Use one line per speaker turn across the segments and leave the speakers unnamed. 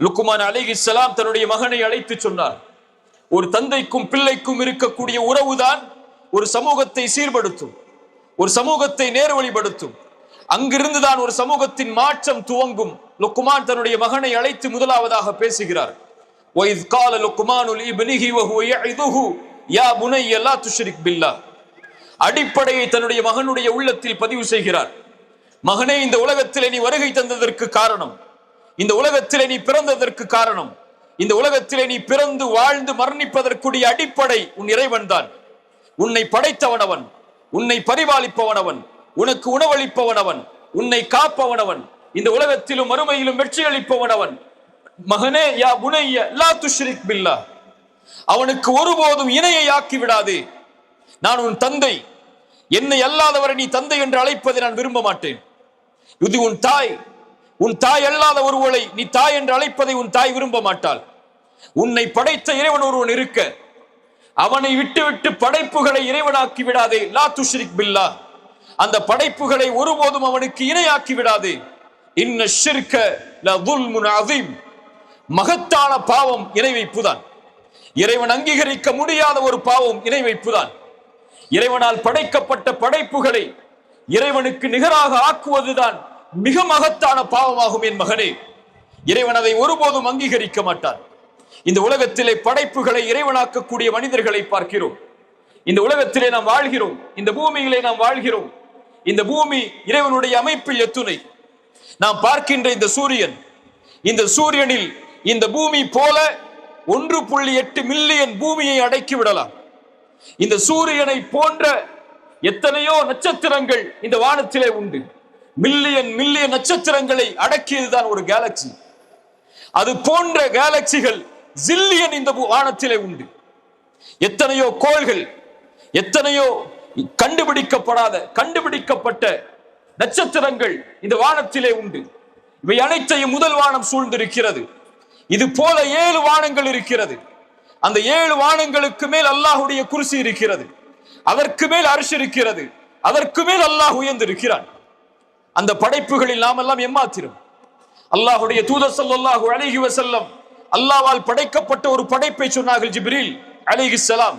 லுக்குமான் அலிஹிஸ்ஸலாம் தன்னுடைய மகனை அழைத்து சொன்னார் ஒரு தந்தைக்கும் பிள்ளைக்கும் இருக்கக்கூடிய உறவுதான் ஒரு சமூகத்தை சீர்படுத்தும் ஒரு சமூகத்தை நேர்வழிப்படுத்தும் அங்கிருந்துதான் ஒரு சமூகத்தின் மாற்றம் துவங்கும் லுக்குமான் தன்னுடைய மகனை அழைத்து முதலாவதாக பேசுகிறார் وَإِذْ قَالَ لُقْمَانُ لِابْنِهِ وَهُوَ يَعِظُهُ يَا بُنَيَّ لَا تُشْرِكْ بِاللَّهِ அடிப்படையை தன்னுடைய மகனுடைய உள்ளத்தில் பதிவு செய்கிறார் மகனே இந்த உலகத்திலே நீ வருகை தந்ததற்கு காரணம் இந்த உலகத்திலே நீ பிறந்ததற்கு காரணம். இந்த உலகத்திலே நீ பிறந்து வாழ்ந்து மரணிப்பதற்குரிய அடிப்படை உன் இறைவன் தான். உன்னை படைத்தவனவன் உன்னை பரிபாலிப்பவனவன் உனக்கு உணவளிப்பவனவன் உன்னை காப்பவனவன் இந்த உலகத்திலும் மறுமையிலும் வெற்றி அவன் மகனே யா புனைய லா துஷ்ரிக் பில்லா. அவனுக்கு ஒருபோதும் இணையை ஆக்கி விடாது. நான் உன் தந்தை. என்னை அல்லாதவரை நீ தந்தை என்று அழைப்பதை நான் விரும்ப மாட்டேன். இது உன் தாய். உன் தாய் அல்லாத ஒருவளை நீ தாய் என்று அழைப்பதை உன் தாய் விரும்ப மாட்டாள் உன்னை படைத்த இறைவன் ஒருவன் இருக்க. அவனை விட்டுவிட்டு படைப்புகளை இறைவனாக்கி விடாதே. லா துஷ்ரிக் பில்லா. அந்த படைப்புகளை ஒருபோதும் அவனுக்கு இணையாக்கி விடாதே. இன்ன ஷிர்க அதீம் மகத்தான பாவம் இணை வைப்புதான். இறைவன் அங்கீகரிக்க முடியாத ஒரு பாவம் இணை வைப்புதான். இறைவனால் படைக்கப்பட்ட படைப்புகளை இறைவனுக்கு நிகராக ஆக்குவதுதான் மிக மகத்தான பாவமாகும் என் மகனே. இறைவன் அதை ஒருபோதும் அங்கீகரிக்க மாட்டான். இந்த உலகத்திலே படைப்புகளை இறைவனாக்கக்கூடிய மனிதர்களை பார்க்கிறோம். இந்த உலகத்திலே நாம் வாழ்கிறோம். இந்த பூமியிலே நாம் வாழ்கிறோம். இந்த பூமி இறைவனுடைய அமைப்பில் எத்துணை. நாம் பார்க்கின்ற இந்த சூரியன் இந்த சூரியனில் இந்த பூமி போல ஒன்று புள்ளி எட்டு மில்லியன் பூமியை அடக்கி விடலாம். இந்த சூரியனை போன்ற எத்தனையோ நட்சத்திரங்கள் இந்த வானத்திலே உண்டு. மில்லியன் மில்லியன் நட்சத்திரங்களை அடக்கியதுதான் ஒரு கேலக்சி அது போன்ற கேலக்சிகள் ஜில்லியன் இந்த வானத்திலே உண்டு. எத்தனையோ கோள்கள் எத்தனையோ கண்டுபிடிக்கப்படாத கண்டுபிடிக்கப்பட்ட நட்சத்திரங்கள் இந்த வானத்திலே உண்டு. இவை அனைத்தையும் முதல் வானம் சூழ்ந்திருக்கிறது. இது போல ஏழு வானங்கள் இருக்கிறது. அந்த ஏழு வானங்களுக்கு மேல் அல்லாஹுடைய குருசி இருக்கிறது. அதற்கு மேல் அரிசி இருக்கிறது. அதற்கு மேல் அல்லாஹ் உயர்ந்திருக்கிறான். அந்த படைப்புகளில் நாம் எல்லாம் அல்லாஹுடைய தூதர் ஸல்லல்லாஹு அலைஹி வசல்லம் அல்லாவால் படைக்கப்பட்ட ஒரு படைப்பை சொன்னார்கள் ஜிப்ரீல் சலாம்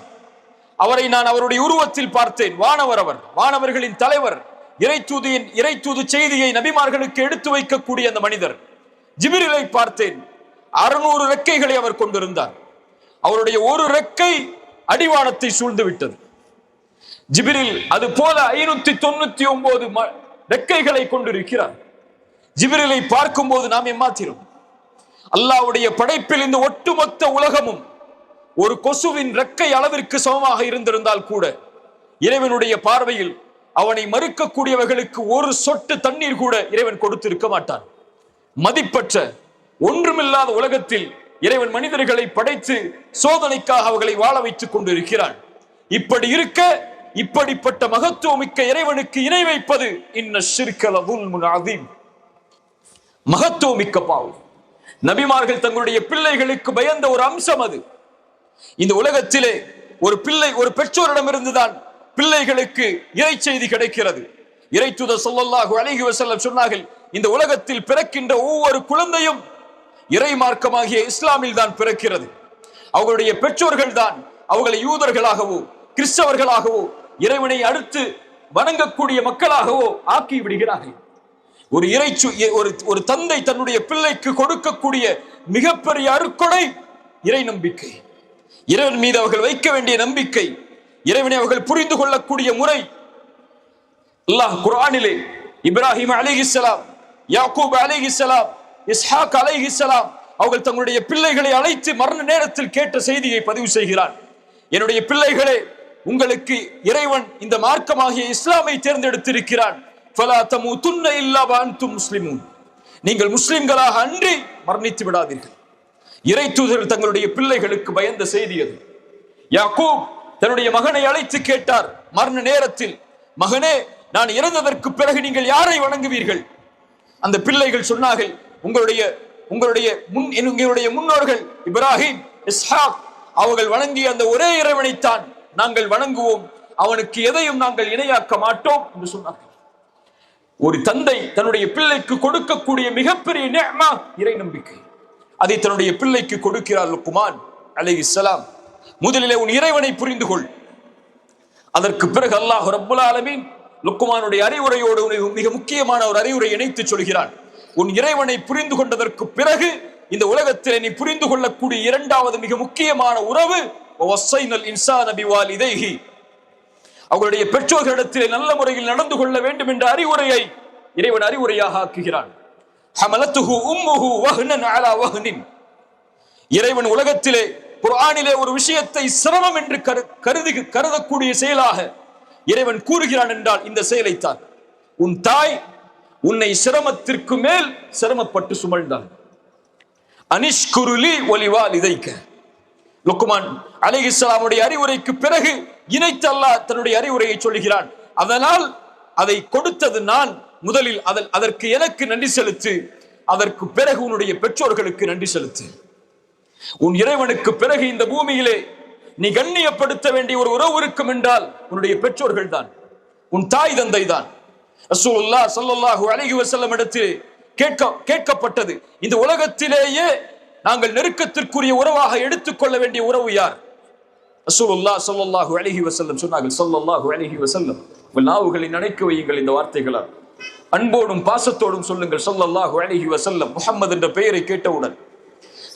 அவரை நான் அவருடைய உருவத்தில் பார்த்தேன். வானவர் அவர் வானவர்களின் தலைவர் இறைத்தூதியின் இறைத்தூது செய்தியை நபிமார்களுக்கு எடுத்து வைக்கக்கூடிய அந்த மனிதர். ஜிபிரிலை பார்த்தேன். அறுநூறு ரெக்கைகளை அவர் கொண்டிருந்தார். அவருடைய ஒரு ரெக்கை அடிவானத்தை சூழ்ந்து விட்டது ஜிபிரில் அது போல ஐநூத்தி தொண்ணூத்தி ஒன்பது ரெக்கைகளை கொண்டிருக்கிறார். ஜிபிரிலை பார்க்கும்போது நாம் ஏமாத்திரும். அல்லாவுடைய படைப்பில் இந்த ஒட்டுமொத்த உலகமும் ஒரு கொசுவின் ரெக்கை அளவிற்கு சமமாக இருந்திருந்தால் கூட இறைவனுடைய பார்வையில் அவனை மறுக்கக்கூடியவர்களுக்கு ஒரு சொட்டு தண்ணீர் கூட இறைவன் கொடுத்திருக்க மாட்டான். மதிப்பற்ற ஒன்றுமில்லாத உலகத்தில் இறைவன் மனிதர்களை படைத்து சோதனைக்காக அவர்களை வாழ வைத்துக் கொண்டிருக்கிறான். இப்படி இருக்க இப்படிப்பட்ட மகத்துவமிக்க இறைவனுக்கு இணை வைப்பது இன்ன ஷிர்கல மகத்துவமிக்க பாவம். நபிமார்கள் தங்களுடைய பிள்ளைகளுக்கு பயந்த ஒரு அம்சம் அது. இந்த உலகத்திலே ஒரு பிள்ளை ஒரு பெற்றோரிடமிருந்துதான் பிள்ளைகளுக்கு இறை செய்தி கிடைக்கிறது. இறைத்துத சொல்லல்லாஹு அழகி வசல்லம் சொன்னார்கள் இந்த உலகத்தில் பிறக்கின்ற ஒவ்வொரு குழந்தையும் இறை மார்க்கமாகிய இஸ்லாமில் தான் பிறக்கிறது. அவர்களுடைய பெற்றோர்கள் தான் அவர்களை யூதர்களாகவோ கிறிஸ்தவர்களாகவோ இறைவனை அடுத்து வணங்கக்கூடிய மக்களாகவோ ஆக்கி விடுகிறார்கள். ஒரு இறைச்சு ஒரு ஒரு தந்தை தன்னுடைய பிள்ளைக்கு கொடுக்கக்கூடிய மிகப்பெரிய அருக்கொடை இறை நம்பிக்கை. இறைவன் மீது அவர்கள் வைக்க வேண்டிய நம்பிக்கை இறைவனை அவர்கள் புரிந்து கொள்ளக்கூடிய முறை. அல்லாஹ் குரானிலே இப்ராஹிம் அலைஹிஸ்ஸலாம் யாக்கூப் அலைஹிஸ்ஸலாம் இஸ்ஹாக் அலைஹிஸ்ஸலாம் அவர்கள் தங்களுடைய பிள்ளைகளை அழைத்து மரண நேரத்தில் கேட்ட செய்தியை பதிவு செய்கிறான் என்னுடைய பிள்ளைகளே உங்களுக்கு இறைவன் இந்த மார்க்கமாகிய இஸ்லாமை தேர்ந்தெடுத்திருக்கிறான். ஃபலா இல்லா நீங்கள் முஸ்லிம்களாக அன்றி மரணித்து விடாதீர்கள். இறை தூதர்கள் தங்களுடைய பிள்ளைகளுக்கு பயந்த செய்தி அது. யாக்கூப் தன்னுடைய மகனை அழைத்து கேட்டார் மரண நேரத்தில் மகனே நான் இறந்ததற்கு பிறகு நீங்கள் யாரை வணங்குவீர்கள்? அந்த பிள்ளைகள் சொன்னார்கள் உங்களுடைய உங்களுடைய முன் எங்களுடைய முன்னோர்கள் இப்ராஹிம் இஸ்ஹாக் அவர்கள் வணங்கிய அந்த ஒரே இறைவனைத்தான் நாங்கள் வணங்குவோம். அவனுக்கு எதையும் நாங்கள் இணையாக்க மாட்டோம் என்று சொன்னார்கள். ஒரு தந்தை தன்னுடைய பிள்ளைக்கு கொடுக்கக்கூடிய மிகப்பெரிய நேமா இறை நம்பிக்கை. அதை தன்னுடைய பிள்ளைக்கு கொடுக்கிறார் லுக்குமான் இஸ்லாம் முதலிலே உன் இறைவனை புரிந்து கொள் அதற்கு பிறகு அல்லாஹ் ரப்புல் ஆலமீன் லுக்குமானுடைய அறிவுரையோடு உன்னை மிக முக்கியமான ஒரு அறிவுரை இணைத்து சொல்கிறான். உன் இறைவனை புரிந்து கொண்டதற்கு பிறகு இந்த உலகத்திலே நீ புரிந்து கொள்ளக்கூடிய இரண்டாவது மிக முக்கியமான உறவு அவர்களுடைய பெற்றோர்களிடத்திலே நல்ல முறையில் நடந்து கொள்ள வேண்டும் என்ற அறிவுரையை இறைவன் அறிவுரையாக ஆக்குகிறான். ஹமலத்துஹு உம்முஹு இறைவன் உலகத்திலே குரானிலே ஒரு விஷயத்தை சிரமம் என்று கரு கருதி கருதக்கூடிய செயலாக இறைவன் கூறுகிறான் என்றால் இந்த செயலைத்தான். உன் தாய் உன்னை சிரமத்திற்கு மேல் சிரமப்பட்டு சுமழ்ந்தான். அனிஷ்குருலி ஒலிவால் இதைக்க லுக்குமான் அலிஹிஸ்லாமுடைய அறிவுரைக்கு பிறகு இணைத்து அல்லாஹ் தன்னுடைய அறிவுரையை சொல்கிறான் அதனால் அதை கொடுத்தது நான். முதலில் அதன் அதற்கு எனக்கு நன்றி செலுத்து. அதற்கு பிறகு உன்னுடைய பெற்றோர்களுக்கு நன்றி செலுத்து. உன் இறைவனுக்கு பிறகு இந்த பூமியிலே நீ கண்ணியப்படுத்த வேண்டிய ஒரு உறவு இருக்கும் என்றால் உன்னுடைய பெற்றோர்கள் தான் உன் தாய் தந்தை தான். ரசூலுல்லா ஸல்லல்லாஹு அலைஹி வஸல்லம் இடத்தில் கேட்க கேட்கப்பட்டது. இந்த உலகத்திலேயே நாங்கள் நெருக்கத்திற்குரிய உறவாக எடுத்துக்கொள்ள வேண்டிய உறவு யார்? ரசூலுல்லாஹ் சொல்லல்லாஹு அழகி வசல்லம் சொன்னார்கள் சொல்லல்லாஹு அழகி வசல்லம் உங்கள் நாவுகளை நினைக்க வையுங்கள் இந்த வார்த்தைகளால். அன்போடும் பாசத்தோடும் சொல்லுங்கள் சொல்லல்லாஹு அழகி வசல்லம் முகமது என்ற பெயரை கேட்டவுடன்.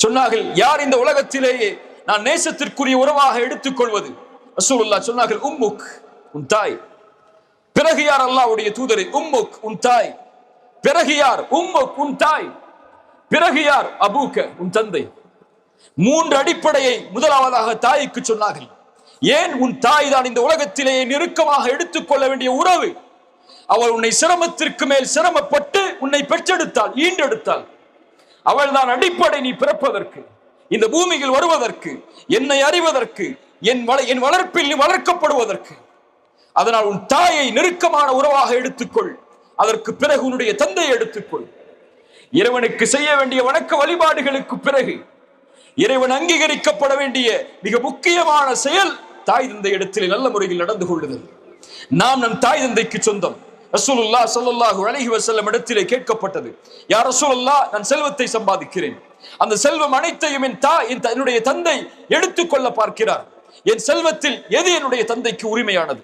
சொன்னார்கள் யார் இந்த உலகத்திலேயே நான் நேசத்திற்குரிய உறவாக எடுத்துக்கொள்வது? ரசூலுல்லாஹ் சொன்னார்கள் உம்முக் உன் தாய். பிறகு யார் அல்லாவுடைய தூதரை? உம்முக் உன் தாய். பிறகு யார்? உம்முக் உன் தாய். பிறகு யார்? அபூக்க உன் தந்தை. மூன்று அடிப்படையை முதலாவதாக தாய்க்கு சொன்னார்கள். ஏன் உன் தாய் தான் இந்த உலகத்திலேயே நெருக்கமாக எடுத்துக்கொள்ள வேண்டிய உறவு? அவள் உன்னை சிரமத்திற்கு மேல் சிரமப்பட்டு உன்னை பெற்றெடுத்தாள் ஈண்டெடுத்தாள் அவள் தான் அடிப்படை நீ பிறப்பதற்கு இந்த பூமியில் வருவதற்கு என்னை அறிவதற்கு என் வள- என் வளர்ப்பில் நீ வளர்க்கப்படுவதற்கு. அதனால் உன் தாயை நெருக்கமான உறவாக எடுத்துக்கொள். அதற்கு பிறகு உன்னுடைய தந்தையை எடுத்துக்கொள். இறைவனுக்கு செய்ய வேண்டிய வணக்க வழிபாடுகளுக்கு பிறகு இறைவன் அங்கீகரிக்கப்பட வேண்டிய மிக முக்கியமான செயல் தாய் தந்தை இடத்தில் நல்ல முறையில் நடந்து கொள்ளுதல். நாம் நம் தாய் தந்தைக்கு சொந்தம். ரசூலுல்லா ஸல்லல்லாஹு அழகி வசல்லம் இடத்திலே கேட்கப்பட்டது. யார் ரசூலுல்லா நான் செல்வத்தை சம்பாதிக்கிறேன். அந்த செல்வம் அனைத்தையும் என் தா என் த- என்னுடைய தந்தை எடுத்துக்கொள்ள பார்க்கிறார். என் செல்வத்தில் எது என்னுடைய தந்தைக்கு உரிமையானது?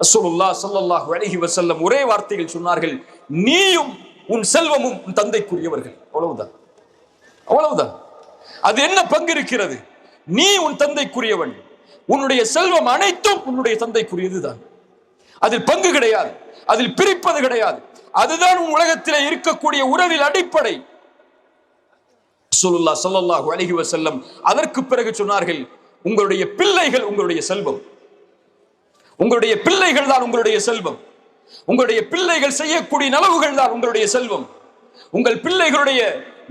ரசூலுல்லா ஸல்லல்லாஹு அழகி வசல்லம் ஒரே வார்த்தையில் சொன்னார்கள் நீயும் உன் செல்வமும் உன் தந்தைக்குரியவர்கள். அவ்வளவுதான். அவ்வளவுதான். அது என்ன பங்கு இருக்கிறது நீ உன் தந்தைக்குரியவன். உன்னுடைய செல்வம் அனைத்தும் உன்னுடைய தந்தைக்குரியதுதான். அதில் பங்கு கிடையாது. அதில் பிரிப்பது கிடையாது. அதுதான் உன் உலகத்திலே இருக்கக்கூடிய உறவில் அடிப்படை. சொல்லுல்லா சொல்லல்லாஹு அலைஹி செல்லம் அதற்கு பிறகு சொன்னார்கள் உங்களுடைய பிள்ளைகள் உங்களுடைய செல்வம். உங்களுடைய பிள்ளைகள் தான் உங்களுடைய செல்வம். உங்களுடைய பிள்ளைகள் செய்யக்கூடிய நலவுகள் தான் உங்களுடைய செல்வம். உங்கள் பிள்ளைகளுடைய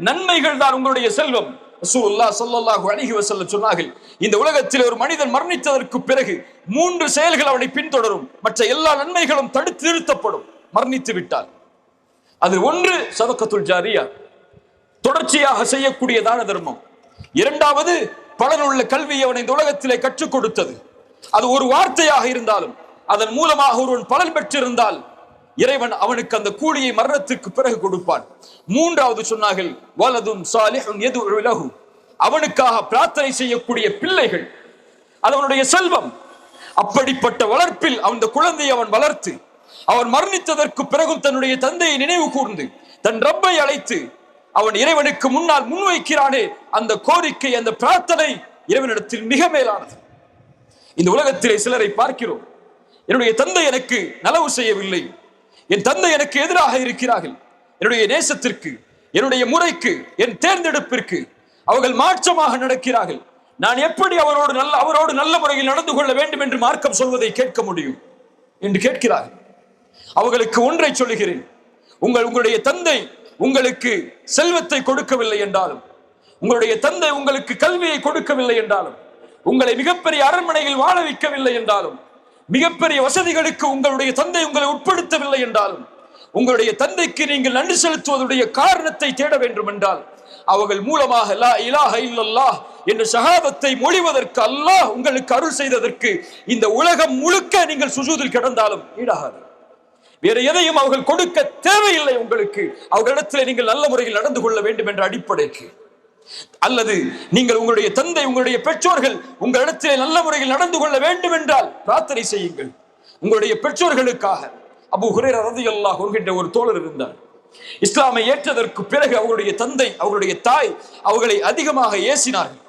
நன்மைகள் தான் உங்களுடைய செல்வம். ரசூலுல்லாஹ் ஸல்லல்லாஹு அலைஹி வஸல்லம் சொன்னார்கள் இந்த உலகத்தில் ஒரு மனிதன் மரணித்ததற்கு பிறகு மூன்று செயல்கள் அவனை பின்தொடரும். மற்ற எல்லா நன்மைகளும் தடுத்து நிறுத்தப்படும். மரணித்து விட்டால். அது ஒன்று சதக்கத்துல் ஜாரியா. தொடர்ச்சியாக செய்யக்கூடிய தான தர்மம். இரண்டாவது பலனுள்ள கல்வியை அவனை இந்த உலகத்திலே கற்றுக் கொடுத்தது. அது ஒரு வார்த்தையாக இருந்தாலும் அதன் மூலமாக ஒருவன் பலன் பெற்றிருந்தால் இறைவன் அவனுக்கு அந்த கூலியை மரணத்துக்கு பிறகு கொடுப்பான். மூன்றாவது சொன்னார்கள் வலதும் சாலிஹும் எது லஹு. அவனுக்காக பிரார்த்தனை செய்யக்கூடிய பிள்ளைகள் அது அவனுடைய செல்வம். அப்படிப்பட்ட வளர்ப்பில் அந்த குழந்தையை அவன் வளர்த்து அவன் மரணித்ததற்கு பிறகும் தன்னுடைய தந்தையை நினைவு கூர்ந்து தன் ரப்பை அழைத்து அவன் இறைவனுக்கு முன்னால் முன்வைக்கிறானே அந்த கோரிக்கை அந்த பிரார்த்தனை இறைவனிடத்தில் மிக மேலானது. இந்த உலகத்திலே சிலரை பார்க்கிறோம். என்னுடைய தந்தை எனக்கு நலவு செய்யவில்லை. என் தந்தை எனக்கு எதிராக இருக்கிறார்கள். என்னுடைய நேசத்திற்கு என்னுடைய முறைக்கு என் தேர்ந்தெடுப்பிற்கு அவர்கள் மாற்றமாக நடக்கிறார்கள். நான் எப்படி அவரோடு நல்ல அவரோடு நல்ல முறையில் நடந்து கொள்ள வேண்டும் என்று மார்க்கம் சொல்வதை கேட்க முடியும் என்று கேட்கிறார்கள். அவர்களுக்கு ஒன்றை சொல்லுகிறேன். உங்கள் உங்களுடைய தந்தை உங்களுக்கு செல்வத்தை கொடுக்கவில்லை என்றாலும் உங்களுடைய தந்தை உங்களுக்கு கல்வியை கொடுக்கவில்லை என்றாலும் உங்களை மிகப்பெரிய அரண்மனையில் வாழ வைக்கவில்லை என்றாலும் மிகப்பெரிய வசதிகளுக்கு உங்களுடைய தந்தை உங்களை உட்படுத்தவில்லை என்றாலும் உங்களுடைய தந்தைக்கு நீங்கள் நன்றி செலுத்துவதுடைய காரணத்தை தேட வேண்டும் என்றால் அவர்கள் மூலமாக லா இலாஹ இல்லல்லாஹ் என்ற சகாபத்தை மொழிவதற்கு அல்லாஹ் உங்களுக்கு அருள் செய்ததற்கு இந்த உலகம் முழுக்க நீங்கள் சுஜூதில் கிடந்தாலும் ஈடாகாது. வேற எதையும் அவர்கள் கொடுக்க தேவையில்லை உங்களுக்கு. அவர்களிடத்தில் நீங்கள் நல்ல முறையில் நடந்து கொள்ள வேண்டும் என்ற அடிப்படைக்கு. அல்லது நீங்கள் உங்களுடைய தந்தை உங்களுடைய பெற்றோர்கள் உங்களிடத்திலே நல்ல முறையில் நடந்து கொள்ள வேண்டும் என்றால் பிரார்த்தனை செய்யுங்கள். உங்களுடைய பெற்றோர்களுக்காக. அபு ஹுரேர ரதியல்லாஹ் என்கின்ற ஒரு தோழர் இருந்தார். இஸ்லாமை ஏற்றதற்கு பிறகு அவருடைய தந்தை அவருடைய தாய் அவர்களை அதிகமாக ஏசினார்கள்.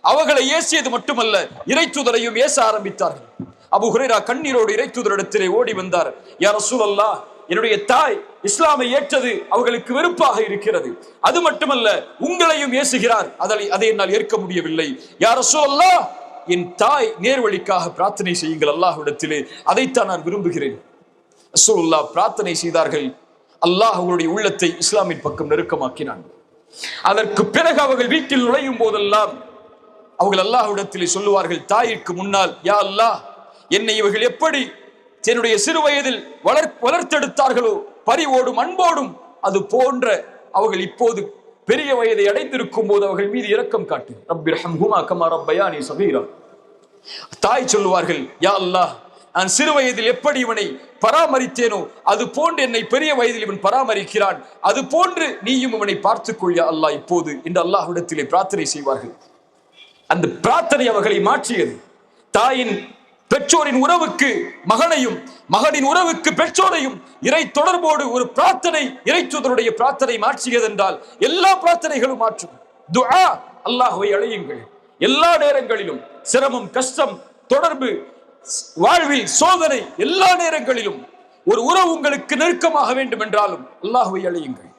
அவர்களை ஏசியது மட்டுமல்ல இறைத்துதரையும் ஏச ஆரம்பித்தார்கள். அபு ஹுரேரா கண்ணீரோடு இறைத்துதரிடத்திலே ஓடி வந்தார். யார் ரசூலல்லாஹ் என்னுடைய தாய் இஸ்லாமை ஏற்றது அவர்களுக்கு வெறுப்பாக இருக்கிறது. அது மட்டுமல்ல உங்களையும் ஏசுகிறார். அதை அதை என்னால் ஏற்க முடியவில்லை. யார் சொல்லா என் தாய் நேர்வழிக்காக பிரார்த்தனை செய்யுங்கள் அல்லாஹ்விடத்திலே. அதைத்தான் நான் விரும்புகிறேன். ரசூலுல்லாஹ் பிரார்த்தனை செய்தார்கள். அல்லாஹ் அவர்களுடைய உள்ளத்தை இஸ்லாமின் பக்கம் நெருக்கமாக்கினான். அதற்கு பிறகு அவர்கள் வீட்டில் நுழையும் போதெல்லாம் அவர்கள் அல்லாஹ்விடத்திலே சொல்லுவார்கள் தாயிற்கு முன்னால் யா அல்லாஹ் என்னை இவர்கள் எப்படி என்னுடைய சிறு வயதில் வளர் வளர்த்தெடுத்தார்களோ பரிவோடும் அன்போடும் அது போன்ற அவர்கள் இப்போது பெரிய வயதை அடைந்திருக்கும் போது அவர்கள் மீது இரக்கம் காட்டு ரப்பிர் ஹம்ஹுமா கமா ரப்பயானி சகீரா. தாய் சொல்லுவார்கள் யா அல்லாஹ் நான் சிறு வயதில் எப்படி இவனை பராமரித்தேனோ அது போன்று என்னை பெரிய வயதில் இவன் பராமரிக்கிறான். அது போன்று நீயும் இவனை பார்த்துக்கொள் யா அல்லாஹ். இப்போது இந்த அல்லாஹ்விடத்திலே பிரார்த்தனை செய்வார்கள். அந்த பிரார்த்தனை அவர்களை மாற்றியது. தாயின் பெற்றோரின் உறவுக்கு மகனையும் மகனின் உறவுக்கு பெற்றோரையும் இறை தொடர்போடு ஒரு பிரார்த்தனை இறைச்சுதருடைய பிரார்த்தனை மாற்றியது என்றால் எல்லா பிரார்த்தனைகளும் மாற்றும். துஆ அல்லாஹுவை அழையுங்கள். எல்லா நேரங்களிலும் சிரமம் கஷ்டம் தொடர்பு வாழ்வில் சோதனை எல்லா நேரங்களிலும் ஒரு உறவு உங்களுக்கு நெருக்கமாக வேண்டும் என்றாலும் அல்லாஹுவை அழையுங்கள்.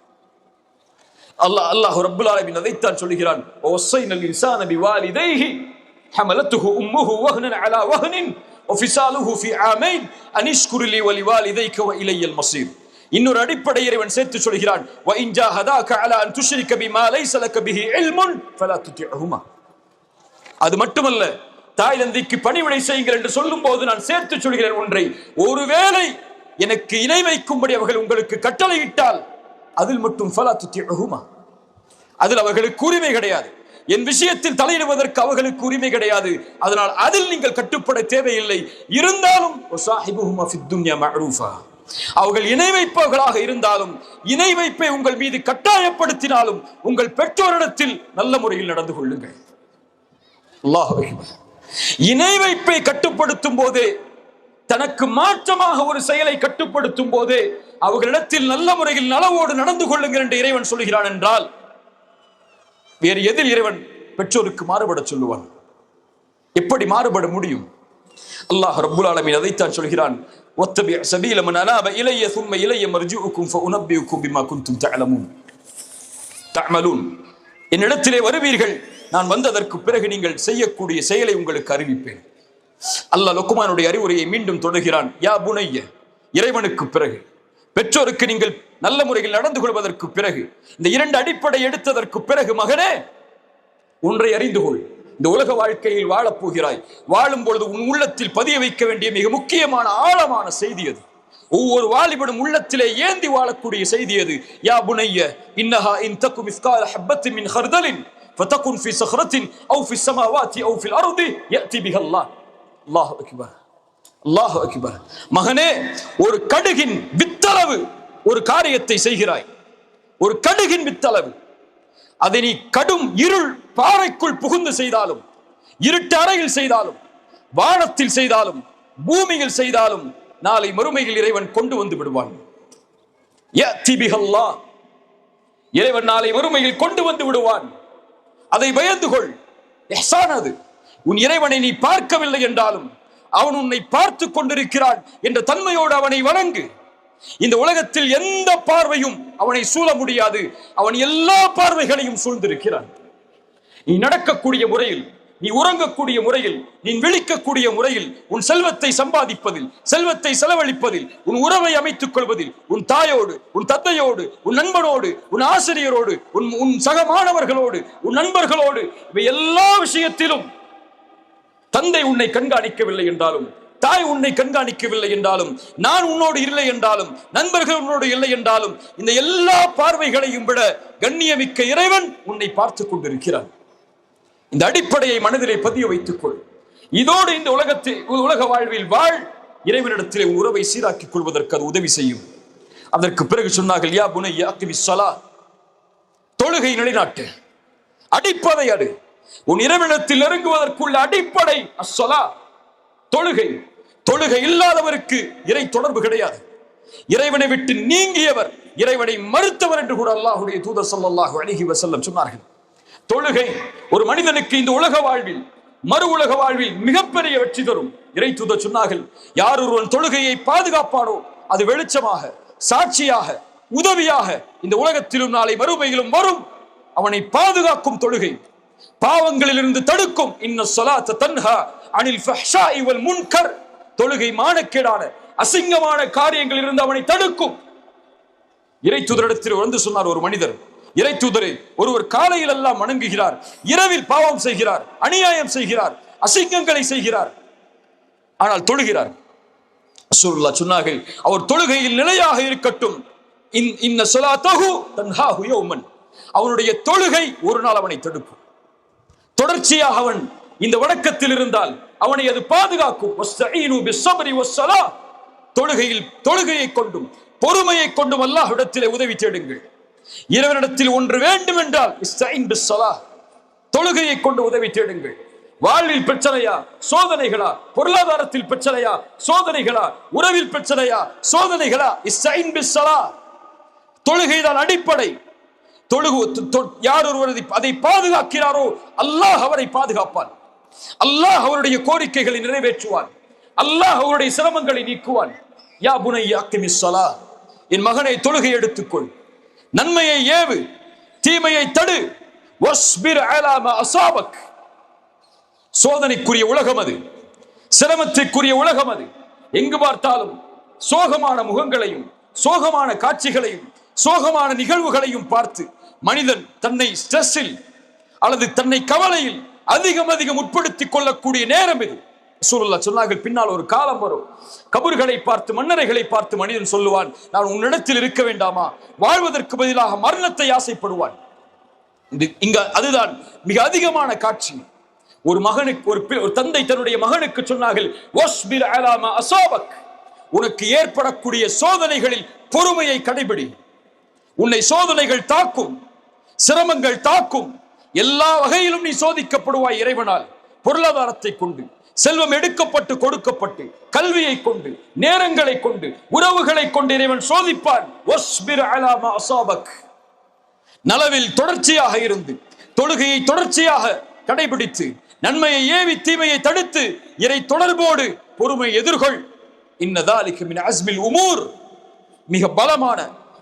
அல்லாஹ் அல்லாஹ் ரபுல் ஆலமின் அதைத்தான் சொல்கிறான் வஸைனல் இன்சான பிவாலிதைஹி حملته امه وهنا على وهن وفصاله في عامين ان اشكر لي ولوالديك والي المصير இன்னொரு அடிப்படை இறைவன் சேர்த்து சொல்கிறான் وان جاهداك على ان تشرك بما ليس لك به علم فلا تطعهما அது மட்டுமல்ல தாய் தந்தைக்கு பணிவிடை செய்யுங்கள் என்று சொல்லும் போது நான் சேர்த்து சொல்கிறேன் ஒன்றை ஒருவேளை எனக்கு இணை வைக்கும்படி அவர்கள் உங்களுக்கு கட்டளையிட்டால் அதில் மட்டும் ஃபலா துத்தியகுமா அதில் அவர்களுக்கு உரிமை கிடையாது என் விஷயத்தில் தலையிடுவதற்கு அவர்களுக்கு உரிமை கிடையாது. அதனால் அதில் நீங்கள் கட்டுப்பட தேவையில்லை. இருந்தாலும் அவர்கள் இணை வைப்பவர்களாக இருந்தாலும் இணை வைப்பை உங்கள் மீது கட்டாயப்படுத்தினாலும் உங்கள் பெற்றோரிடத்தில் நல்ல முறையில் நடந்து கொள்ளுங்கள். இணை வைப்பை கட்டுப்படுத்தும் போதே தனக்கு மாற்றமாக ஒரு செயலை கட்டுப்படுத்தும் போதே அவர்களிடத்தில் நல்ல முறையில் நலவோடு நடந்து கொள்ளுங்கள் என்று இறைவன் சொல்கிறான் என்றால் வேறு எதில் இறைவன் பெற்றோருக்கு மாறுபட சொல்லுவான்? எப்படி மாறுபட முடியும்? அல்லாஹ் ரப்புல் ஆலமின் அதைத்தான் சொல்கிறான். ஒத்தபி சபீல மன் அனாப இலைய சும்ம இலைய மர்ஜுக்கும் ஃபஉனபியுக்கும் பிமா குன்தும் தஅலமூன். தஅமலூன். என்னிடத்திலே வருவீர்கள். நான் வந்ததற்கு பிறகு நீங்கள் செய்யக்கூடிய செயலை உங்களுக்கு அறிவிப்பேன். அல்லாஹ் லொக்குமானுடைய அறிவுரையை மீண்டும் தொடர்கிறான் யா புனைய இறைவனுக்கு பிறகு பெற்றோருக்கு நீங்கள் நல்ல முறையில் நடந்து கொள்வதற்கு பிறகு இந்த இரண்டு அடிப்படை எடுத்ததற்கு பிறகு மகனே ஒன்றை அறிந்து கொள் இந்த உலக வாழ்க்கையில் வாழப் போகிறாய் வாழும் பொழுது உன் உள்ளத்தில் பதிய வைக்க வேண்டிய மிக முக்கியமான ஆழமான செய்தி அது ஒவ்வொரு வாலிபனும் உள்ளத்திலே ஏந்தி வாழக்கூடிய செய்தி அது யா புனைய இன்னஹா இன் தக்கு மிஸ்கால ஹப்பத்தின் மின் ஹர்தலின் فتكن في صخرة أو في السماوات أو في الأرض يأتي بها الله الله أكبر அல்லாஹ் அக்பர் மகனே ஒரு கடுகின் வித்தளவு ஒரு காரியத்தை செய்கிறாய். ஒரு கடுகின் வித்தளவு. அதை நீ கடும் இருள் பாறைக்குள் புகுந்து செய்தாலும் இருட்டு அறையில் செய்தாலும் வானத்தில் செய்தாலும் பூமியில் செய்தாலும் நாளை மறுமையில் இறைவன் கொண்டு வந்து விடுவான். இறைவன் நாளை மறுமையில் கொண்டு வந்து விடுவான். அதை பயந்து கொள். இஹ்சான் அது உன் இறைவனை நீ பார்க்கவில்லை என்றாலும் அவன் உன்னை பார்த்து கொண்டிருக்கிறான் என்ற தன்மையோடு அவனை வணங்கு. இந்த உலகத்தில் எந்த பார்வையும் அவனை சூழ முடியாது. அவன் எல்லா பார்வைகளையும் சூழ்ந்திருக்கிறான். நீ நடக்கக்கூடிய முறையில் நீ உறங்கக்கூடிய முறையில் நீ விழிக்கக்கூடிய முறையில் உன் செல்வத்தை சம்பாதிப்பதில் செல்வத்தை செலவழிப்பதில் உன் உறவை அமைத்துக் கொள்வதில் உன் தாயோடு உன் தந்தையோடு உன் நண்பனோடு உன் ஆசிரியரோடு உன் உன் சக மாணவர்களோடு உன் நண்பர்களோடு இவை எல்லா விஷயத்திலும் தந்தை உன்னை கண்காணிக்கவில்லை என்றாலும் தாய் உன்னை கண்காணிக்கவில்லை என்றாலும் நான் உன்னோடு இல்லை என்றாலும் நண்பர்கள் உன்னோடு இல்லை என்றாலும் இந்த எல்லா பார்வைகளையும் விட கண்ணியமிக்க இறைவன் உன்னை பார்த்து கொண்டிருக்கிறான். இந்த அடிப்படையை மனதிலே பதிய வைத்துக்கொள். இதோடு இந்த உலகத்தில் உலக வாழ்வில் வாழ் இறைவனிடத்திலே உறவை சீராக்கிக் கொள்வதற்கு அது உதவி செய்யும். அதற்கு பிறகு சொன்னார்கள் யா புனை யாக்கிமி சலா தொழுகை நிலைநாட்டு. அடிப்படை அது. உன் இறைவனத்தில் நெருங்குவதற்குள்ள அடிப்படை அஸ்ஸலா தொழுகை. தொழுகை இல்லாதவருக்கு இறை தொடர்பு கிடையாது. இறைவனை விட்டு நீங்கியவர் இறைவனை மறுத்தவர் என்று கூட அல்லாஹுடைய தூதர் சல்லாஹு அழகி வசல்லம் சொன்னார்கள். தொழுகை ஒரு மனிதனுக்கு இந்த உலக வாழ்வில் மறு உலக வாழ்வில் மிகப்பெரிய வெற்றி தரும். இறை தூதர் சொன்னார்கள் யார் ஒருவன் தொழுகையை பாதுகாப்பானோ அது வெளிச்சமாக சாட்சியாக உதவியாக இந்த உலகத்திலும் நாளை மறுமையிலும் வரும். அவனை பாதுகாக்கும் தொழுகை. பாவங்களிலிருந்து தடுக்கும். இன்ன சொலாத்த தன்ஹா அனில் முன்கர். தொழுகை மானக்கேடான அசிங்கமான காரியங்கள் இருந்து அவனை தடுக்கும். இறை தூதரிடத்தில் வந்து சொன்னார் ஒரு மனிதர் இறை தூதரே ஒருவர் காலையில் எல்லாம் வணங்குகிறார் இரவில் பாவம் செய்கிறார் அநியாயம் செய்கிறார் அசிங்கங்களை செய்கிறார் ஆனால் தொழுகிறார். ரசூலுல்லாஹ் சொன்னார்கள் அவர் தொழுகையில் நிலையாக இருக்கட்டும். இன்- இன்ன சொலாத்தஹு தன்ஹாஹு யௌமன். அவனுடைய தொழுகை ஒரு நாள் அவனை தடுக்கும். தொடர்ச்சியாக அவன் இந்த வணக்கத்தில் இருந்தால் அவனை அது பாதுகாக்கும். தொழுகையில் தொழுகையை கொண்டும் பொறுமையை கொண்டும் அல்லாஹிடத்திலே உதவி தேடுங்கள். இறைவனிடத்தில் ஒன்று வேண்டும் என்றால் தொழுகையை கொண்டு உதவி தேடுங்கள். வாழ்வில் பிரச்சனையா? சோதனைகளா? பொருளாதாரத்தில் பிரச்சனையா? சோதனைகளா? உறவில் பிரச்சனையா? சோதனைகளா? இஸ்தஈன் பிஸ்ஸலா. தொழுகைதான் அடிப்படை. தொழுகு தொ- யார் ஒருவர் அதை- அதை பாதுகாக்கிறாரோ அல்லாஹ் அவரை பாதுகாப்பான். அல்லாஹ் அவருடைய கோரிக்கைகளை நிறைவேற்றுவான். அல்லாஹ் அவருடைய சிரமங்களை நீக்குவான். யா புனை ஸலா என் மகனை தொழுகை எடுத்துக்கொள். நன்மையை ஏவு தீமையை தடு. வஸ்பிர் சோதனைக்குரிய உலகம் அது. சிரமத்திற்குரிய உலகம் அது. எங்கு பார்த்தாலும் சோகமான முகங்களையும் சோகமான காட்சிகளையும் சோகமான நிகழ்வுகளையும் பார்த்து மனிதன் தன்னை ஸ்ட்ரெஸ்ஸில் அல்லது தன்னை கவலையில் அதிகம் அதிகம் உட்படுத்திக் கொள்ளக்கூடிய நேரம் இது. சூழல்லா சொன்னார்கள் பின்னால் ஒரு காலம் வரும். கபர்களை பார்த்து மன்னரைகளை பார்த்து மனிதன் சொல்லுவான் நான் உன்னிடத்தில் இருக்க வேண்டாமா? வாழ்வதற்கு பதிலாக மரணத்தை ஆசைப்படுவான். இங்க அதுதான் மிக அதிகமான காட்சி. ஒரு மகனுக்கு ஒரு ஒரு தந்தை தன்னுடைய மகனுக்கு சொன்னார்கள் "வஸ்பிர் உனக்கு ஏற்படக்கூடிய சோதனைகளில் பொறுமையை கடைபிடி. உன்னை சோதனைகள் தாக்கும் சிரமங்கள் தாக்கும். எல்லா வகையிலும் நீ சோதிக்கப்படுவாய் இறைவனால். பொருளாதாரத்தை கொண்டு செல்வம் எடுக்கப்பட்டு கொடுக்கப்பட்டு கல்வியை கொண்டு நேரங்களை கொண்டு உறவுகளை கொண்டு இறைவன் சோதிப்பான். நலவில் தொடர்ச்சியாக இருந்து தொழுகையை தொடர்ச்சியாக கடைபிடித்து நன்மையை ஏவி தீமையை தடுத்து இறை தொடர்போடு பொறுமை எதிர்கொள். இன்னதாலிக்கு மின் அஸ்மில் உமூர் மிக பலமான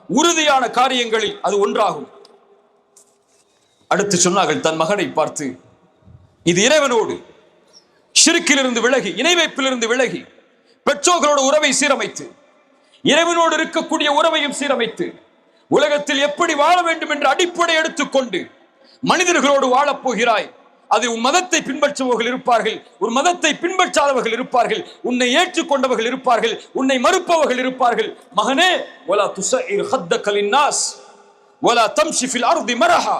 உறுதியான காரியங்களில் அது ஒன்றாகும். அடுத்து சொன்னார்கள் தன் மகனை பார்த்து இது இறைவனோடு சிறுக்கிலிருந்து விலகி இணைவைப்பிலிருந்து விலகி பெற்றோர்களோட உறவை சீரமைத்து இறைவனோடு இருக்கக்கூடிய உறவையும் சீரமைத்து உலகத்தில் எப்படி வாழ வேண்டும் என்று அடிப்படை எடுத்துக்கொண்டு மனிதர்களோடு வாழப் போகிறாய். அது உன் மதத்தை பின்பற்றுபவர்கள் இருப்பார்கள் ஒரு மதத்தை பின்பற்றாதவர்கள் இருப்பார்கள் உன்னை ஏற்றுக்கொண்டவர்கள் இருப்பார்கள் உன்னை மறுப்பவர்கள் இருப்பார்கள். மகனே ஒலா துஸஇர் ஹத்தக லின்னாஸ் கலின்னாஸ் தம்ஷி தம்ஷிஃபில் அர்தி மரஹா.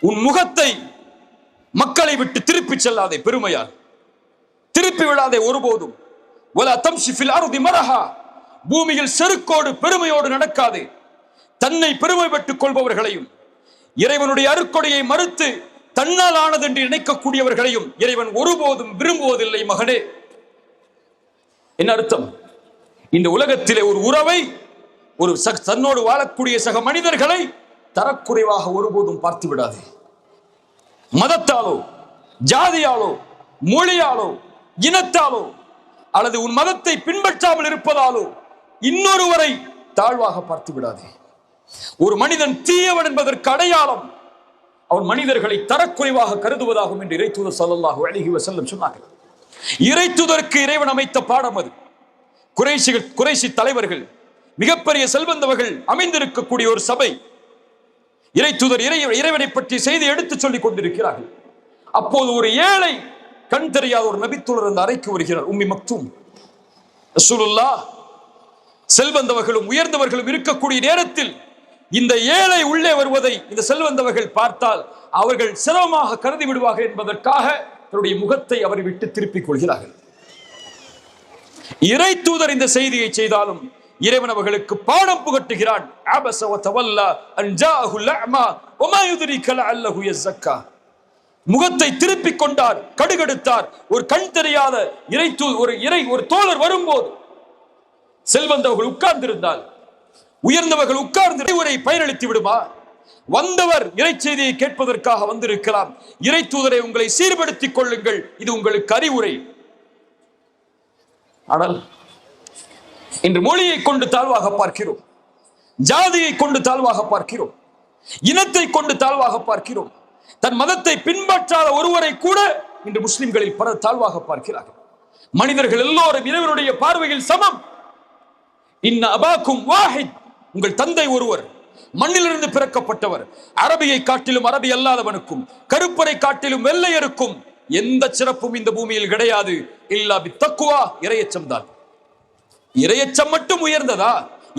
உன் முகத்தை மக்களை விட்டு திருப்பிச் செல்லாதே பெருமையால். திருப்பி விடாதே ஒருபோதும். மரஹா பூமியில் செருக்கோடு பெருமையோடு நடக்காதே. தன்னை பெருமை பெற்றுக் கொள்பவர்களையும் இறைவனுடைய அருக்கொடையை மறுத்து தன்னால் ஆனது என்று நினைக்கக்கூடியவர்களையும் இறைவன் ஒருபோதும் விரும்புவதில்லை மகனே. என்ன அர்த்தம்? இந்த உலகத்திலே ஒரு உறவை ஒரு சக- தன்னோடு வாழக்கூடிய சக மனிதர்களை தரக்குறைவாக ஒருபோதும் பார்த்து விடாதே. மதத்தாலோ ஜாதியாலோ மொழியாலோ இனத்தாலோ அல்லது உன் மதத்தை பின்பற்றாமல் இருப்பதாலோ இன்னொருவரை தாழ்வாக பார்த்து விடாதே. ஒரு மனிதன் தீயவன் என்பதற்கு அடையாளம் அவன் மனிதர்களை தரக்குறைவாக கருதுவதாகும் என்று இறைத்தூதர் சொல்லலாக அழகி செல்லும் சொன்னார்கள். இறைத்துதற்கு இறைவன் அமைத்த பாடம் அது. குறைசிகள் குறைசி தலைவர்கள் மிகப்பெரிய செல்வந்தவர்கள் அமைந்திருக்கக்கூடிய ஒரு சபை. இறைத்தூதர் இறை இறைவனை பற்றி செய்தி எடுத்துச் சொல்லிக் கொண்டிருக்கிறார்கள். அப்போது ஒரு ஏழை கண் தெரியாத ஒரு நபித்துளர் அந்த அறைக்கு வருகிறார் உம்மி மக்தும். ரசூலுல்லா செல்வந்தவர்களும் உயர்ந்தவர்களும் இருக்கக்கூடிய நேரத்தில் இந்த ஏழை உள்ளே வருவதை இந்த செல்வந்தவர்கள் பார்த்தால் அவர்கள் சிரமமாக கருதி விடுவார்கள் என்பதற்காக தன்னுடைய முகத்தை அவரை விட்டு திருப்பிக் கொள்கிறார்கள். இறை தூதர் இந்த செய்தியை செய்தாலும் இறைவன் அவர்களுக்கு பாடம் புகட்டுகிறான். முகத்தை திருப்பிக் கொண்டார் கடுகெடுத்தார். ஒரு கண் தெரியாத இறை ஒரு இறை ஒரு தோழர் வரும்போது செல்வந்தவர்கள் உட்கார்ந்திருந்தால் உயர்ந்தவர்கள் உட்கார்ந்து உரை பயனளித்து விடுமா? வந்தவர் இறை செய்தியை கேட்பதற்காக வந்திருக்கலாம். இறை தூதரை உங்களை சீர்படுத்திக் கொள்ளுங்கள். இது உங்களுக்கு அறிவுரை. ஆனால் இன்று மொழியை கொண்டு தாழ்வாக பார்க்கிறோம். ஜாதியை கொண்டு தாழ்வாக பார்க்கிறோம். இனத்தை கொண்டு தாழ்வாக பார்க்கிறோம். தன் மதத்தை பின்பற்றாத ஒருவரை கூட இன்று முஸ்லிம்களில் பலர் தாழ்வாக பார்க்கிறார்கள். மனிதர்கள் எல்லோரும் இறைவனுடைய பார்வையில் சமம். இன்ன அபாக்கும் வாஹித். உங்கள் தந்தை ஒருவர் மண்ணிலிருந்து பிறக்கப்பட்டவர். அரபியை காட்டிலும் அரபி அல்லாதவனுக்கும் கருப்பரை காட்டிலும் வெள்ளையருக்கும் எந்த சிறப்பும் இந்த பூமியில் கிடையாது. இல்லா பி தக்குவா இரையச்சம் தான். இரையச்சம் மட்டும் உயர்ந்ததா?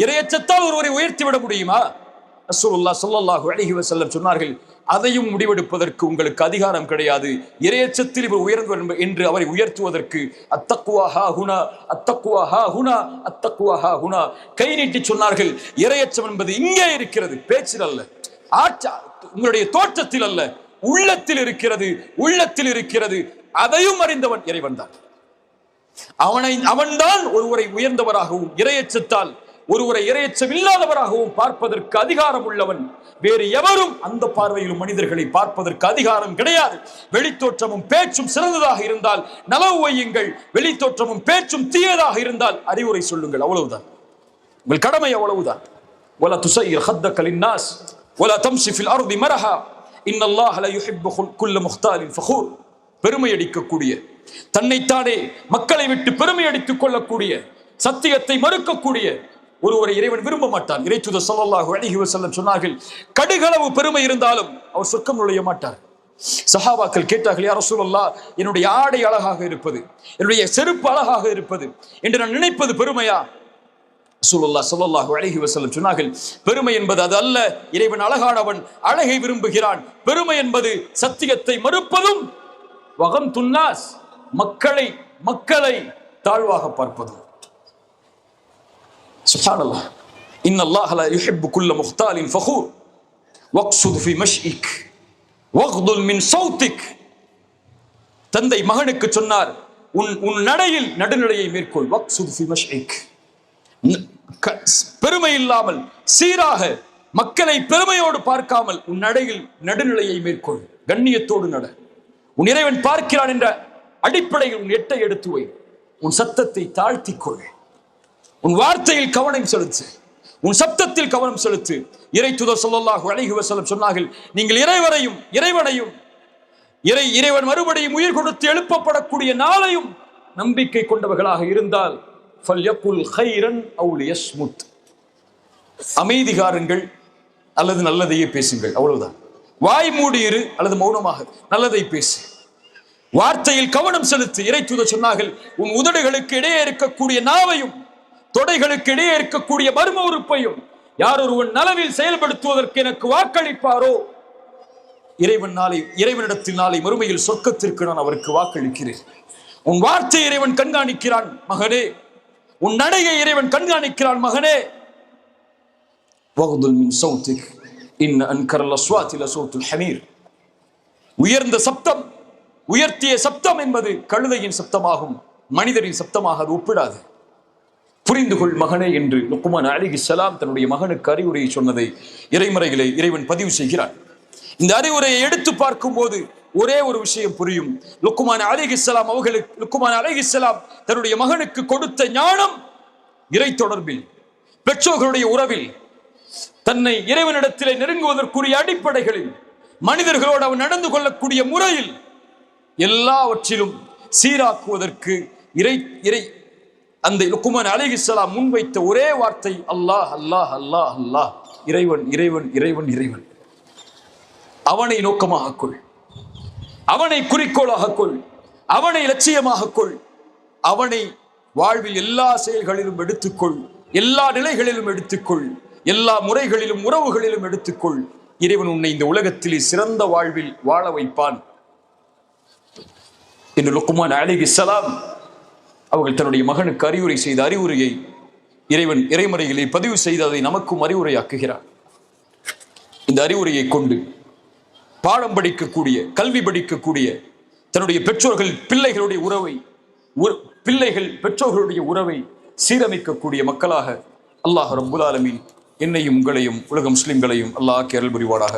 இரையச்சத்தால் ஒருவரை உயர்த்தி விட முடியுமா? ரசூலுல்லாஹ் சொல்லல்லாஹு அழகி வசல்லம் சொன்னார்கள் அதையும் முடிவெடுப்பதற்கு உங்களுக்கு அதிகாரம் கிடையாது. இரையச்சத்தில் இவர் உயர்ந்தவர் என்று அவரை உயர்த்துவதற்கு அத்தக்குவா ஹா ஹுனா அத்தக்குவா ஹா ஹுனா அத்தக்குவா ஹா ஹுனா. கை நீட்டி சொன்னார்கள் இரையச்சம் என்பது இங்கே இருக்கிறது பேச்சில் அல்ல. ஆச்சா உங்களுடைய தோற்றத்தில் அல்ல. உள்ளத்தில் இருக்கிறது உள்ளத்தில் இருக்கிறது. அதையும் அறிந்தவன் இறைவன் தான். அவனை அவன்தான் ஒருவரை உயர்ந்தவராகவும் இரையச்சத்தால் ஒருவரை இரையச்சம் இல்லாதவராகவும் பார்ப்பதற்கு அதிகாரம் உள்ளவன் வேறு எவரும் அந்த பார்வையிலும் மனிதர்களை பார்ப்பதற்கு அதிகாரம் கிடையாது வெளித்தோற்றமும் பேச்சும் சிறந்ததாக இருந்தால் நலவு வையுங்கள் வெளித்தோற்றமும் பேச்சும் தீயதாக இருந்தால் அறிவுரை சொல்லுங்கள் அவ்வளவுதான் உங்கள் கடமை அவ்வளவுதான் ولا تسير خدك للناس ولا تمشي في الارض مرحا ان الله لا يحب كل مختال فخور பெருமை அடிக்கக்கூடிய தன்னைத்தானே மக்களை விட்டு பெருமை அடித்துக் கொள்ளக்கூடிய சத்தியத்தை மறுக்கக்கூடிய ஒருவரை இறைவன் விரும்ப மாட்டான். இறைச்சுத சொல்லல்லாஹு அழகி வசல்லம் சொன்னார்கள் கடுகளவு பெருமை இருந்தாலும் அவர் சொர்க்கம் நுழைய மாட்டார். சஹாபாக்கள் கேட்டார்கள் யார் ரசூலல்லாஹ் என்னுடைய ஆடை அழகாக இருப்பது என்னுடைய செருப்பு அழகாக இருப்பது என்று நான் நினைப்பது பெருமையா? ரசூலுல்லாஹ் சொல்லல்லாஹு அழகி வசல்லம் சொன்னார்கள் பெருமை என்பது அது அல்ல இறைவன் அழகானவன் அழகை விரும்புகிறான். பெருமை என்பது சத்தியத்தை மறுப்பதும் வகம் துன்னாஸ் மக்களை மக்களை தாழ்வாக பார்ப்பது. சுப்ஹானல்லாஹ் இன்னல்லாஹ லா யுஹிப்பு குல்ல முக்தாலின் ஃபகூர். வக்சுத் ஃபி மஷ்இக். வக்துல் மின் சௌத்திக். தந்தை மகனுக்கு சொன்னார் உன் உன் நடையில் நடுநிலையை மேற்கொள். வக்சுது ஃபி மஷ்இக். பெருமை இல்லாமல் சீராக மக்களை பெருமையோடு பார்க்காமல் உன் நடையில் நடுநிலையை மேற்கொள். கண்ணியத்தோடு நட. உன் இறைவன் பார்க்கிறான் என்ற அடிப்படையில் உன் எட்டை எடுத்து வை. உன் சத்தத்தை தாழ்த்திக் கொள். உன் வார்த்தையில் கவனம் செலுத்து. உன் சப்தத்தில் கவனம் செலுத்து. இறை துதர் சொல்லல்லாஹு அழகி வசலம் சொன்னார்கள் நீங்கள் இறைவரையும் இறைவனையும் இறை இறைவன் மறுபடியும் உயிர் கொடுத்து எழுப்பப்படக்கூடிய நாளையும் நம்பிக்கை கொண்டவர்களாக இருந்தால் ஃபல்யக்குல் ஹைரன் அவுல் லியஸ்முத் அமைதி காருங்கள் அல்லது நல்லதையே பேசுங்கள். அவ்வளவுதான். வாய் மூடி இரு அல்லது மௌனமாக. நல்லதை பேசு. வார்த்தையில் கவனம் செலுத்து இறை தூதர் சொன்னார்கள் உன் உதடுகளுக்கு இடையே இருக்கக்கூடிய நாவையும் தொடைகளுக்கு இடையே இருக்கக்கூடிய மர்ம உறுப்பையும் யார் ஒருவன் நலவில் செயல்படுத்துவதற்கு எனக்கு வாக்களிப்பாரோ? இறைவன் நாளை இறைவனிடத்தில் நாளை மறுமையில் சொர்க்கத்திற்கு நான் அவருக்கு வாக்களிக்கிறேன். உன் வார்த்தை இறைவன் கண்காணிக்கிறான் மகனே. உன் நடையை இறைவன் கண்காணிக்கிறான் மகனே. வகுதுல் மின் சௌத்திக். இன் அன்கரல் அஸ்வாத் இல சௌத்துல் ஹமீர். உயர்ந்த சப்தம். உயர்த்திய சப்தம் என்பது கழுதையின் சப்தமாகும் மனிதரின் சப்தமாக அது ஒப்பிடாது. புரிந்து கொள் மகனே என்று லுக்குமான் அலிகி சலாம் தன்னுடைய மகனுக்கு அறிவுரையை சொன்னதை இறைமறைகளை இறைவன் பதிவு செய்கிறான். இந்த அறிவுரையை எடுத்து பார்க்கும்போது ஒரே ஒரு விஷயம் புரியும். லுக்குமான் அலிகிஸ்லாம் அவர்களுக்கு லுக்குமான் அலிகிஸ்லாம் தன்னுடைய மகனுக்கு கொடுத்த ஞானம் இறை தொடர்பில் பெற்றோர்களுடைய உறவில் தன்னை இறைவனிடத்திலே நெருங்குவதற்குரிய அடிப்படைகளில் மனிதர்களோடு அவன் நடந்து கொள்ளக்கூடிய முறையில் எல்லாவற்றிலும் சீராக்குவதற்கு இறை இறை அந்த லுக்குமன் அலிஹிஸ்லாம் முன்வைத்த ஒரே வார்த்தை அல்லாஹ் அல்லாஹ் அல்லாஹ் அல்லாஹ். இறைவன் இறைவன் இறைவன் இறைவன். அவனை நோக்கமாக கொள். அவனை குறிக்கோளாக கொள். அவனை லட்சியமாக கொள். அவனை வாழ்வில் எல்லா செயல்களிலும் எடுத்துக்கொள். எல்லா நிலைகளிலும் எடுத்துக்கொள். எல்லா முறைகளிலும் உறவுகளிலும் எடுத்துக்கொள். இறைவன் உன்னை இந்த உலகத்திலே சிறந்த வாழ்வில் வாழ வைப்பான். என்று லுக்குமான் அலிகி சலாம் அவர்கள் தன்னுடைய மகனுக்கு அறிவுரை செய்த அறிவுரையை இறைவன் இறைமறைகளை பதிவு செய்து அதை நமக்கும் அறிவுரையாக்குகிறார். இந்த அறிவுரையை கொண்டு பாடம் படிக்கக்கூடிய கல்வி படிக்கக்கூடிய தன்னுடைய பெற்றோர்கள் பிள்ளைகளுடைய உறவை பிள்ளைகள் பெற்றோர்களுடைய உறவை சீரமைக்கக்கூடிய மக்களாக அல்லாஹ் ரபுல் ஆலமின் என்னையும் உங்களையும் உலக முஸ்லிம்களையும் அல்லாஹ் அருள் புரிவானாக.